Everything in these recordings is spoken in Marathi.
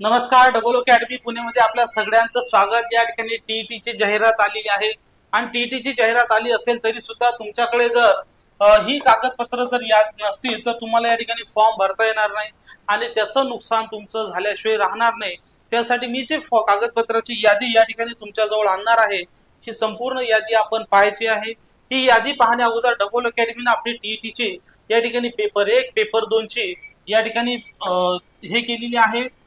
नमस्कार डबल अकॅडमी पुणेमध्ये आपल्या सगळ्यांचं स्वागत. या ठिकाणी टीईटी ची जाहिरात आलेली आहे. आणि टीईटी ची जाहिरात आली असेल तरी सुद्धा तुमच्याकडे जर ही कागदपत्र जर याद नसतील तर तुम्हाला या ठिकाणी फॉर्म भरता येणार नाही. आणि त्याचं नुकसान तुमचं झाल्याशिवाय राहणार नाही. त्यासाठी मी जे फॉ- कागदपत्राची यादी या ठिकाणी तुमच्याजवळ आणणार आहे ही संपूर्ण यादी आपण पाहायची आहे. ही यादी पाहण्या अगोदर डबल अकॅडमीनं आपली टीईटी ची या ठिकाणी पेपर एक पेपर दोनची या ठिकाणी हे केलेली आहे.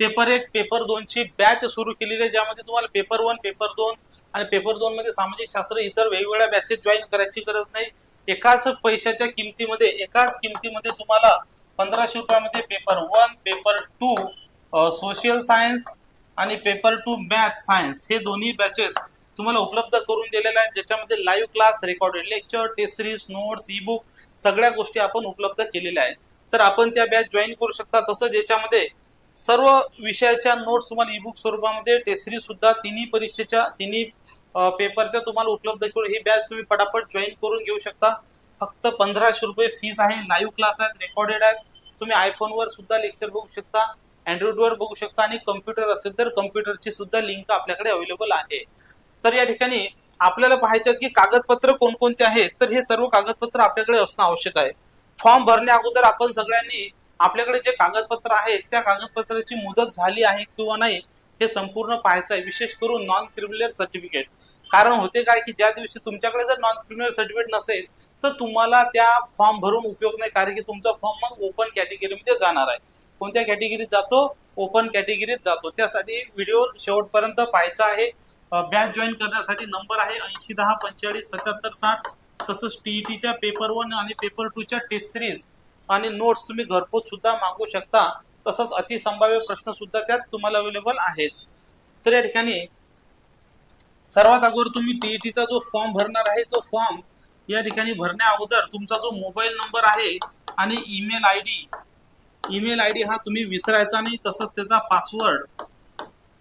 पेपर एक पेपर दोनची बॅच सुरू केलेली आहे ज्यामध्ये तुम्हाला पेपर वन पेपर दोन आणि पेपर दोन मध्ये सामाजिक शास्त्र इतर वेगवेगळ्या बॅचेस जॉईन करायची गरज नाही. एकाच पैशाच्या किमतीमध्ये एकाच किमतीमध्ये तुम्हाला पंधराशे रुपयामध्ये paper one paper two social science आणि पेपर टू मॅथ सायन्स हे दोन्ही बॅचेस तुम्हाला उपलब्ध करून दिलेल्या आहेत ज्याच्यामध्ये live class recorded lecture test series notes ebook सगळ्या गोष्टी आपण उपलब्ध केलेल्या आहेत. तर आपण त्या बॅच जॉईन करू शकता. तसं ज्याच्यामध्ये सर्व विषयाच्या नोट्स तुम्हाला ईबुक स्वरूपामध्ये टेस्टरी सुद्धा तिन्ही परीक्षेच्या तिन्ही पेपरच्या तुम्हाला उपलब्ध करून ही बॅच तुम्ही पटापट जॉईन करून घेऊ शकता. फक्त पंधराशे रुपये फीस आहे लाईव्ह क्लास आहेत रेकॉर्डेड आहेत. तुम्ही आयफोनवर सुद्धा लेक्चर बघू शकता अँड्रॉइडवर बघू शकता आणि कम्प्युटर असेल तर कम्प्युटरची सुद्धा लिंक आपल्याकडे अवेलेबल आहे. तर या ठिकाणी आपल्याला पाहायचे आहेत की कागदपत्र कोणकोणते आहेत तर हे सर्व कागदपत्र आपल्याकडे असणं आवश्यक आहे. फॉर्म भरण्या अगोदर आपण सगळ्यांनी आपल्याकडे जे कागदपत्र आहेत त्या कागदपत्राची मुदत झाली आहे किंवा नाही हे संपूर्ण पाहायचं आहे. विशेष करून नॉन क्रिमिनल सर्टिफिकेट कारण होते काय की ज्या दिवशी तुमच्याकडे जर नॉन क्रिमिनल सर्टिफिकेट नसेल तर तुम्हाला त्या फॉर्म भरून उपयोग नाही. कारण की तुमचा फॉर्म मग ओपन कॅटेगरीमध्ये जाणार आहे. कोणत्या कॅटेगरीत जातो? ओपन कॅटेगरीत जातो. त्यासाठी व्हिडिओ शेवटपर्यंत पाहायचा आहे. बॅच जॉईन करण्यासाठी नंबर आहे ऐंशी दहा पंचेचाळीस सत्याहत्तर साठ. तसंच टीईटीच्या पेपर वन आणि पेपर टूच्या टेस्ट सिरीज आणि नोट्स तुम्ही घरपोच सुद्धा मागू शकता. तसंच अतिसंभाव्य प्रश्न सुद्धा त्यात तुम्हाला अवेलेबल आहेत. तर या ठिकाणी सर्वात अगोदर तुम्ही टीईटीचा जो फॉर्म भरणार आहे तो फॉर्म या ठिकाणी भरण्या अगोदर तुमचा जो मोबाईल नंबर आहे आणि email I D email I D हा तुम्ही विसरायचा नाही तसंच त्याचा पासवर्ड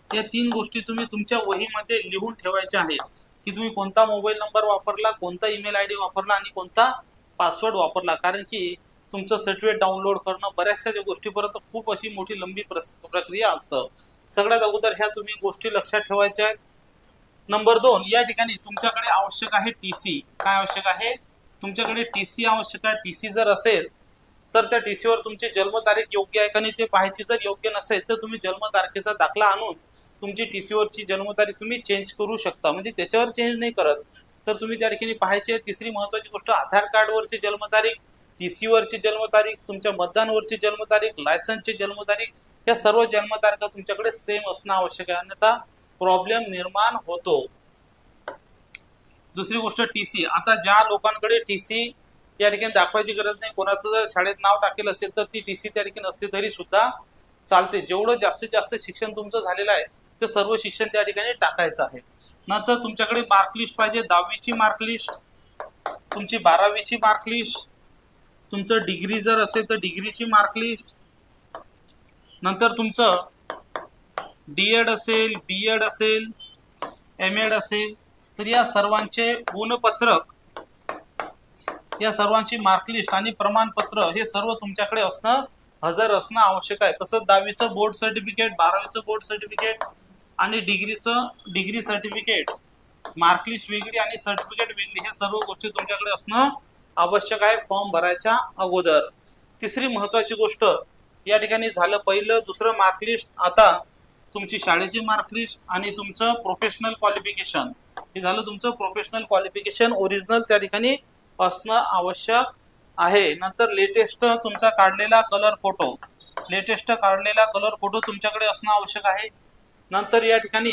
या तीन गोष्टी तुम्ही तुमच्या वहीमध्ये लिहून ठेवायच्या आहेत. की तुम्ही कोणता मोबाईल नंबर वापरला कोणता ईमेल आय डी वापरला आणि कोणता पासवर्ड वापरला. कारण की तुमचं सर्टिफिकेट डाउनलोड करणं बऱ्याचशा ज्या गोष्टीपर्यंत खूप अशी मोठी लंबी प्रक्रिया असतं. सगळ्यात अगोदर ह्या तुम्ही गोष्टी लक्षात ठेवायच्या आहेत. नंबर दोन या ठिकाणी तुमच्याकडे आवश्यक आहे टी सी काय आवश्यक आहे? तुमच्याकडे टी सी आवश्यक आहे. टी सी जर असेल तर त्या टी सीवर तुमची जन्मतारीख योग्य आहे का नाही ते पाहायची जर योग्य नसेल तर तुम्ही जन्मतारखेचा दाखला आणून तुमची टी सीवरची जन्मतारीख तुम्ही चेंज करू शकता. म्हणजे त्याच्यावर चेंज नाही करत. तर तुम्ही त्या ठिकाणी पाहायची आहे. तिसरी महत्वाची गोष्ट आधार कार्डवरची जन्मतारीख. टी सीवरची जन्मतारीख तुमच्या मतदानवरची जन्मतारीख लायसन्सची जन्मतारीख या सर्व जन्मतारखा तुमच्याकडे सेम असणं आवश्यक आहे. अन्यथा प्रॉब्लेम निर्माण होतो. दुसरी गोष्ट टी सी आता ज्या लोकांकडे टी सी या ठिकाणी दाखवायची गरज नाही कोणाचं जर शाळेत नाव टाकेल असेल तर ती टी सी त्या ठिकाणी असली तरी सुद्धा चालते. जेवढं जास्तीत जास्त शिक्षण तुमचं झालेलं आहे ते सर्व शिक्षण त्या ठिकाणी टाकायचं आहे. नंतर तुमच्याकडे मार्कलिस्ट पाहिजे दहावीची मार्कलिस्ट तुमची बारावीची मार्कलिस्ट तुमचं डिग्री जर असेल तर डिग्रीची मार्कलिस्ट नंतर तुमचं डी एड असेल बी एड असेल एम एड असेल तर या सर्वांचे गुणपत्रक या सर्वांची मार्कलिस्ट आणि प्रमाणपत्र हे सर्व तुमच्याकडे असणं हजर असणं आवश्यक आहे. तसंच दहावीचं बोर्ड सर्टिफिकेट बारावीचं बोर्ड सर्टिफिकेट आणि डिग्रीचं डिग्री सर्टिफिकेट मार्कलिस्ट वेगळी आणि सर्टिफिकेट वेगळी हे सर्व गोष्टी तुमच्याकडे असणं आवश्यक आहे फॉर्म भरायच्या अगोदर. तिसरी महत्वाची गोष्ट या ठिकाणी झालं पहिलं दुसरं मार्कलिस्ट आता तुमची शाळेची मार्कलिस्ट आणि तुमचं प्रोफेशनल क्वालिफिकेशन हे झालं तुमचं प्रोफेशनल क्वालिफिकेशन ओरिजिनल त्या ठिकाणी असणं आवश्यक आहे. नंतर लेटेस्ट तुमचा काढलेला कलर फोटो लेटेस्ट काढलेला कलर फोटो तुमच्याकडे असणं आवश्यक आहे. नंतर या ठिकाणी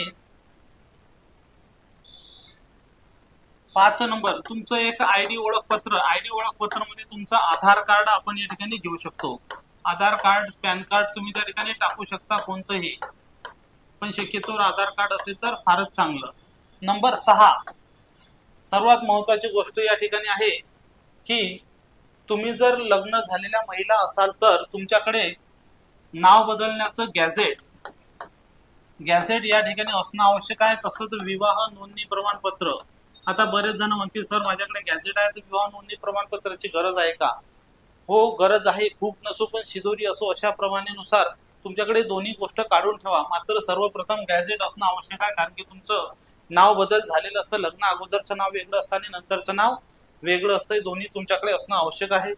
पाच नंबर तुमचं एक आय डी ओळखपत्र आय डी ओळखपत्रमध्ये तुमचं आधार कार्ड आपण या ठिकाणी घेऊ शकतो. आधार कार्ड पॅन कार्ड तुम्ही त्या ठिकाणी टाकू शकता कोणतंही. पण शक्यतोवर आधार कार्ड असेल तर फारच चांगलं. नंबर सहा. सर्वात महत्वाची गोष्ट या ठिकाणी आहे की तुम्ही जर लग्न झालेल्या महिला असाल तर तुमच्याकडे नाव बदलण्याचं गॅझेट. गॅझेट या ठिकाणी असणं आवश्यक आहे. तसंच विवाह नोंदणी प्रमाणपत्र. आता बरेच जण म्हणतील सर माझ्याकडे गॅझेट आहे तर विवाह नोंदणी प्रमाणपत्राची गरज आहे का? हो गरज आहे खूप नसो पण शिदोरी असो अशा प्रमाणेनुसार तुमच्याकडे दोन्ही गोष्ट काढून ठेवा. मात्र सर्वप्रथम गॅझेट असणं आवश्यक आहे कारण की तुमचं नाव बदल झालेलं असतं. लग्न अगोदरचं नाव वेगळं असतं आणि नंतरचं नाव वेगळं असतं. दोन्ही तुमच्याकडे असणं आवश्यक आहे.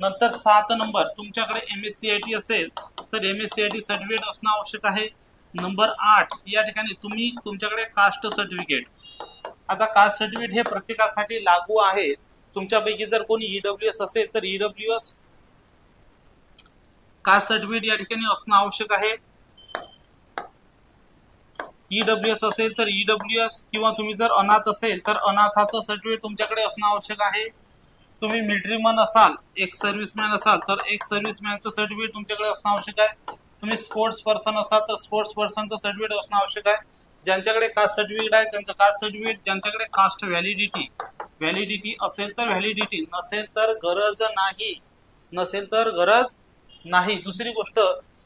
नंतर सात नंबर तुमच्याकडे M S C I T असेल तर M S C I T certificate असणं आवश्यक आहे. नंबर आठ या ठिकाणी तुम्ही तुमच्याकडे कास्ट सर्टिफिकेट. आता कास्ट सर्टिफिकेट हे प्रत्येकासाठी लागू आहे. तुमच्यापैकी जर कोणी ईडब्ल्यू एस असेल तर ईडब्ल्यू एस कास्ट सर्टिफिकेट या ठिकाणी असणं आवश्यक आहे. ईडब्ल्यू एस असेल तर ईडब्ल्यू एस किंवा तुम्ही जर अनाथ असेल तर अनाथाचं सर्टिफिकेट तुमच्याकडे असणं आवश्यक आहे. तुम्ही मिलिटरीमन असाल एक सर्व्हिसमॅन असाल तर एक सर्व्हिसमॅनचं सर्टिफिकेट तुमच्याकडे असणं आवश्यक आहे. तुम्ही स्पोर्ट्स पर्सन असाल तर स्पोर्ट्स पर्सनचं सर्टिफिकेट असणं आवश्यक आहे. ज्यांच्याकडे कास्ट सर्टिफिकेट आहे त्यांचं कास्ट सर्टिफिकेट ज्यांच्याकडे कास्ट व्हॅलिडिटी व्हॅलिडिटी असेल तर व्हॅलिडिटी नसेल तर गरज नाही. नसेल तर गरज नाही. दुसरी गोष्ट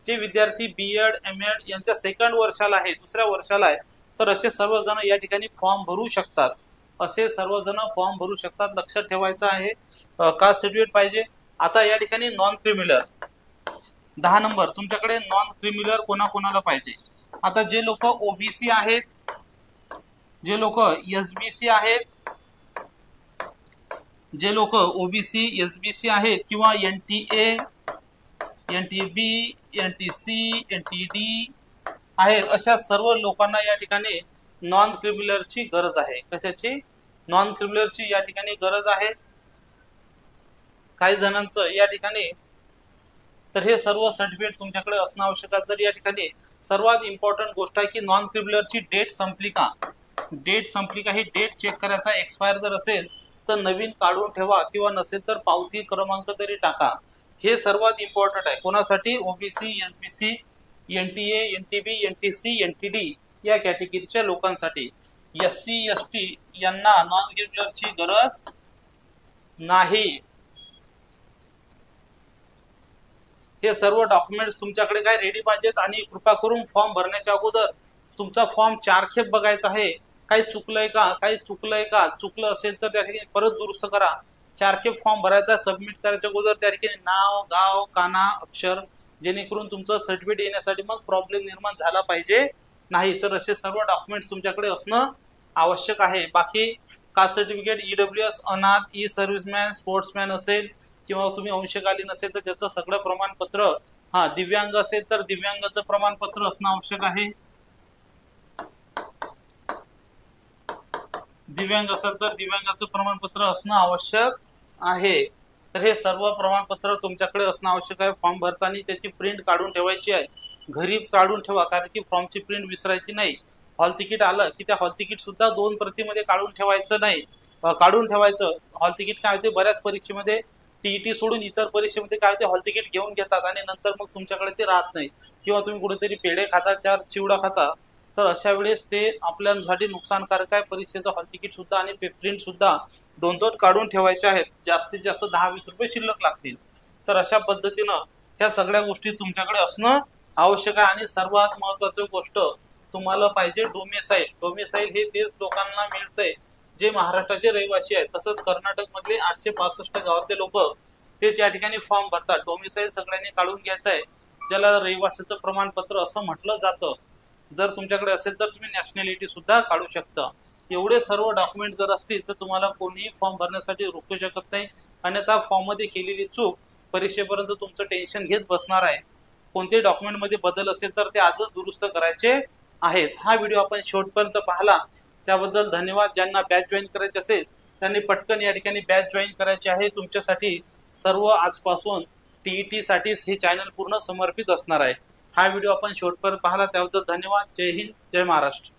जे विद्यार्थी बी एड एम एड यांच्या सेकंड वर्षाला आहे दुसऱ्या वर्षाला आहे तर असे सर्वजण या ठिकाणी फॉर्म भरू शकतात. असे सर्वजण फॉर्म भरू शकतात. लक्षात ठेवायचं आहे कास्ट सर्टिफिकेट पाहिजे. आता या ठिकाणी नॉन क्रिमिनल दहा नंबर तुमच्याकडे नॉन क्रिमिनल कोणाकोणाला पाहिजे? आता जे लोक ओबीसी आहेत जे लोक एस बी सी आहेत जे लोक ओबीसी एस बी सी आहेत किंवा N T A N T B N T C N T D आहेत अशा सर्व लोकांना या ठिकाणी नॉन क्रिमिनलची गरज आहे. कशाची? नॉन क्रिमिनलची या ठिकाणी गरज आहे. काही जणांचं या ठिकाणी तर हे सर्व सर्टिफिकेट तुमच्याकडे असणं आवश्यक आहे. जर या ठिकाणी सर्वात इम्पॉर्टंट गोष्ट आहे की नॉन क्रिमिनलची डेट संपली का? डेट संपली का? ही डेट चेक करायचा एक्सपायर जर असेल तर नवीन काढून ठेवा किंवा नसेल तर पावती क्रमांक तरी टाका. हे सर्वात इम्पॉर्टंट आहे. कोणासाठी? OBC S B C N T A N T B N T C N T D या कॅटेगरीच्या लोकांसाठी. एस सी एस टी यांना नॉन क्रिमिनलची गरज नाही. हे सर्व डॉक्युमेंट्स तुमच्याकडे काय रेडी पाहिजेत आणि कृपा करून फॉर्म भरण्याच्या अगोदर तुमचा फॉर्म चारखेप बघायचा आहे. काही चुकलंय का? काही चुकलंय का? चुकलं असेल तर त्या ठिकाणी परत दुरुस्त करा. चारखेप फॉर्म भरायचा सबमिट करायच्या अगोदर त्या ठिकाणी नाव गाव काना अक्षर जेणेकरून तुमचं सर्टिफिकेट येण्यासाठी मग प्रॉब्लेम निर्माण झाला पाहिजे. नाही तर असे सर्व डॉक्युमेंट्स तुमच्याकडे असणं आवश्यक आहे. बाकी caste certificate E W S अनाथ ई सर्व्हिसमॅन स्पोर्ट्समॅन असेल किंवा तुम्ही अंशकाली नसेल तर त्याचं सगळं प्रमाणपत्र हा दिव्यांग असेल तर दिव्यांगाचं प्रमाणपत्र असणं आवश्यक आहे. दिव्यांग असेल तर दिव्यांगाचं प्रमाणपत्र असणं आवश्यक आहे. तर हे सर्व प्रमाणपत्र तुमच्याकडे असणं आवश्यक आहे. फॉर्म भरताना त्याची प्रिंट काढून ठेवायची आहे. घरी काढून ठेवा कारण की फॉर्मची प्रिंट विसरायची नाही. हॉल तिकीट आलं की त्या हॉल तिकीट सुद्धा दोन प्रतीमध्ये काढून ठेवायचं नाही. काढून ठेवायचं. हॉल तिकीट काय होते? बऱ्याच परीक्षेमध्ये टीईटी सोडून इतर परीक्षेमध्ये काय ते हॉल तिकीट घेऊन घेतात आणि नंतर मग तुमच्याकडे ते राहत नाही. किंवा तुम्ही कुठेतरी पेढे खाता चार चिवडा खाता तर अशा वेळेस ते आपल्यासाठी नुकसानकारक आहे. परीक्षेचं हॉल तिकीट सुद्धा आणि प्रिंट सुद्धा दोन दोन काढून ठेवायचे आहेत. जास्तीत जास्त दहा वीस रुपये शिल्लक लागतील. तर अशा पद्धतीनं ह्या सगळ्या गोष्टी तुमच्याकडे असणं आवश्यक आहे. आणि सर्वात महत्वाची गोष्ट तुम्हाला पाहिजे डोमेसाईल. डोमेसाईल हे तेच लोकांना मिळतंय. जे महाराष्ट्राचे रहिवासी आहेत तसंच कर्नाटक मधले आठशे पासष्ट गावातले लोक ते ज्या ठिकाणी फॉर्म भरतात डोमिसाईल सगळ्यांनी काढून घ्यायचं आहे ज्याला रहिवासीचं प्रमाणपत्र असं म्हटलं जातं. जर तुमच्याकडे असेल तर तुम्ही नॅशनॅलिटी सुद्धा काढू शकता. एवढे सर्व डॉक्युमेंट जर असतील तर तुम्हाला कोणीही फॉर्म भरण्यासाठी रोखू शकत नाही. आणि फॉर्ममध्ये फॉर्ममध्ये केलेली चूक परीक्षेपर्यंत तुमचं टेन्शन घेत बसणार आहे. कोणत्याही डॉक्युमेंटमध्ये बदल असेल तर ते आजच दुरुस्त करायचे आहेत. हा व्हिडिओ आपण शेवटपर्यंत पाहिला. त्याबद्दल धन्यवाद. ज्यांना बॅच जॉईन करायचे असेल त्यांनी पटकन या ठिकाणी बॅच जॉईन करायची आहे. तुमच्यासाठी सर्व आजपासून टीईटी साठीच हे चॅनल पूर्ण समर्पित असणार आहे. हा व्हिडिओ आपण शेवटपर्यंत पाहिला. त्याबद्दल धन्यवाद. जय हिंद. जय महाराष्ट्र.